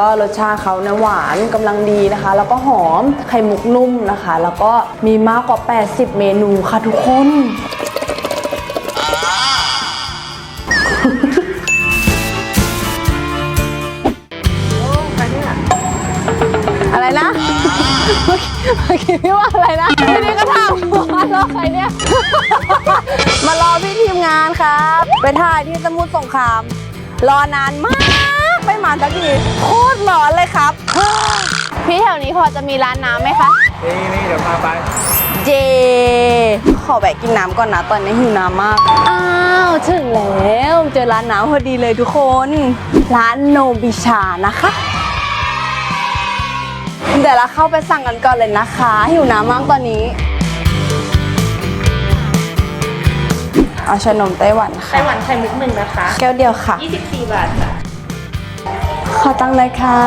ก็รสชาติเขาเนี่ยหวานกำลังดีนะคะ แล้วก็หอมไข่มุกนุ่มนะคะ แล้วก็มีมากกว่า 80 เมนูค่ะทุกคนอะไรนะเมื่อกี้พี่ว่าอะไรนะพี่นี่ก็ถามว่ารอใครเนี่ย มารอพี่ทีมงานครับ ไปถ่ายที่สมุทรสงคราม รอนานมาก ไม่มาสักทีโคตรร้อนเลยครับ พี่แถวนี้พอจะมีร้านน้ำไหมคะ นี่นี่เดี๋ยวพาไป เจ ขอแวะกินน้ำก่อนนะตอนนี้หิวน้ำมาก อ้าวถึงแล้ว เจอร้านน้ำพอดีเลยทุกคน ร้านโนบิชานะคะ เดี๋ยวเราเข้าไปสั่งกันก่อนเลยนะคะ หิวน้ำมากตอนนี้ เอาชานมไต้หวันค่ะไต้หวันไข่มุกหนึ่งนะคะ แก้วเดียวค่ะ 24 บาทค่ะ ขอตั้งเลยค่ะ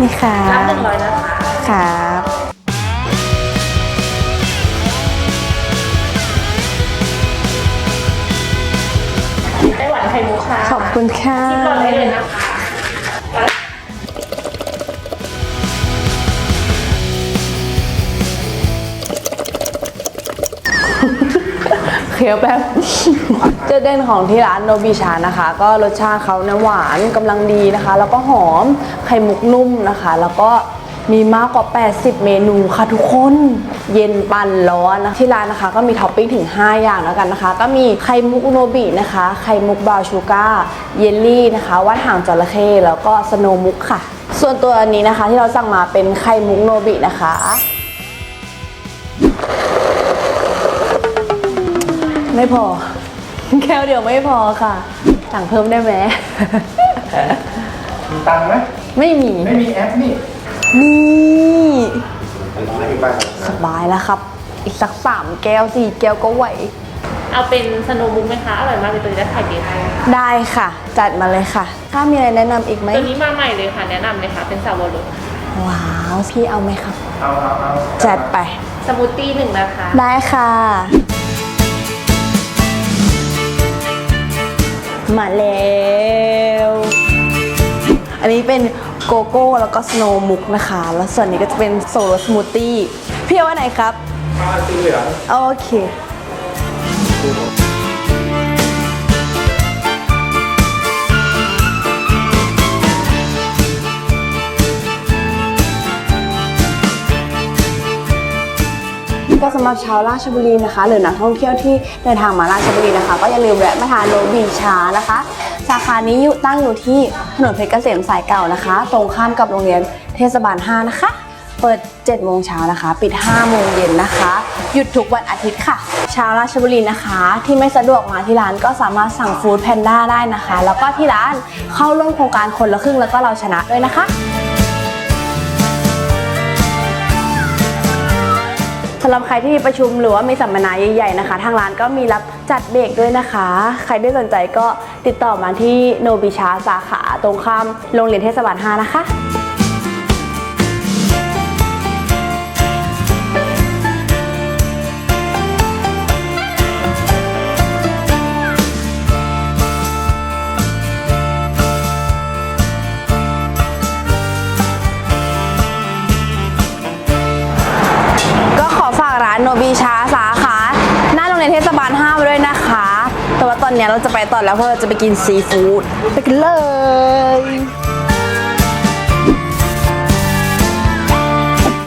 นี่ค่ะน้ำหนึ่งร้อยนะคะครับไต้หวันไข่มุกค่ะขอบคุณค่ะก่อนได้เลยนะคะเคี้ยวแป๊บเจดเด่นของที่ร้านโนบิชานะคะ ก็รสชาติเขาเนี่ยหวานกำลังดีนะคะ แล้วก็หอมไข่มุกนุ่มนะคะ แล้วก็มีมากกว่า 80 เมนูค่ะทุกคน เย็นปันร้อนนะที่ร้านนะคะ ก็มีท็อปปิ้งถึง 5 อย่างแล้วกันนะคะ ก็มีไข่มุกโนบินะคะ ไข่มุกบาวชูกาเยลลี่นะคะวัดหางจระเข้แล้วก็สโนมุกค่ะ ส่วนตัวนี้นะคะที่เราสั่งมาเป็นไข่มุกโนบินะคะไม่พอ แก้วเดียวไม่พอค่ะ สั่งเพิ่มได้ไหม มีตังค์ไหมไม่มี ไม่มีแอปนี่นี่ไม่มีป้ายสบายแล้วครับ อีกสักสามแก้วสี่แก้วก็ไหว เอาเป็นสโนว์มุกไหมคะ อร่อยมากเลยตัวนี้ได้ไข่เดียวได้ค่ะ จัดมาเลยค่ะ ถ้ามีอะไรแนะนำอีกไหมตัวนี้มาใหม่เลยค่ะ แนะนำเลยค่ะ เป็นซาวโรสว้าว พี่เอาไหมครับ เอาเอาเอาจัดไป สมูทตี้หนึ่งนะคะ ได้ค่ะ มาแล้ว อันนี้เป็นโกโก้แล้วก็สโนว์มุกนะคะ แล้วส่วนนี้ก็จะเป็นโซโลสมูทตี้พี่เอาไว้ไหนครับเอาสีเหลืองโอเค ก็สำหรับชาวราชบุรีนะคะ หรือนักท่องเที่ยวที่เดินทางมาราชบุรีนะคะ ก็อย่าลืมแวะมาทานโรบีชานะคะ สาขานี้อยู่ตั้งอยู่ที่ถนนเพชรเกษมสายเก่านะคะ ตรงข้ามกับโรงเรียนเทศบาล 5 นะคะ เปิด 7 โมงเช้านะคะ ปิด 5 โมงเย็นนะคะ หยุดทุกวันอาทิตย์ค่ะ ชาวราชบุรีนะคะ ที่ไม่สะดวกมาที่ร้านก็สามารถสั่งฟู้ดแพนด้าได้นะคะ แล้วก็ที่ร้านเข้าร่วมโครงการคนละครึ่งแล้วก็เราชนะด้วยนะคะำหรับใครที่มีประชุมหรือว่ามีสัมมนาใหญ่ๆนะคะ ทางร้านก็มีรับจัดเบรกด้วยนะคะ ใครที่สนใจก็ติดต่อมาที่โนบิชาสาขาตรงข้ามโรงเรียนเทศบาล5นะคะ นี้เราจะไปต่อแล้วเพราะเราจะไปกินซีฟู้ดไปกันเลย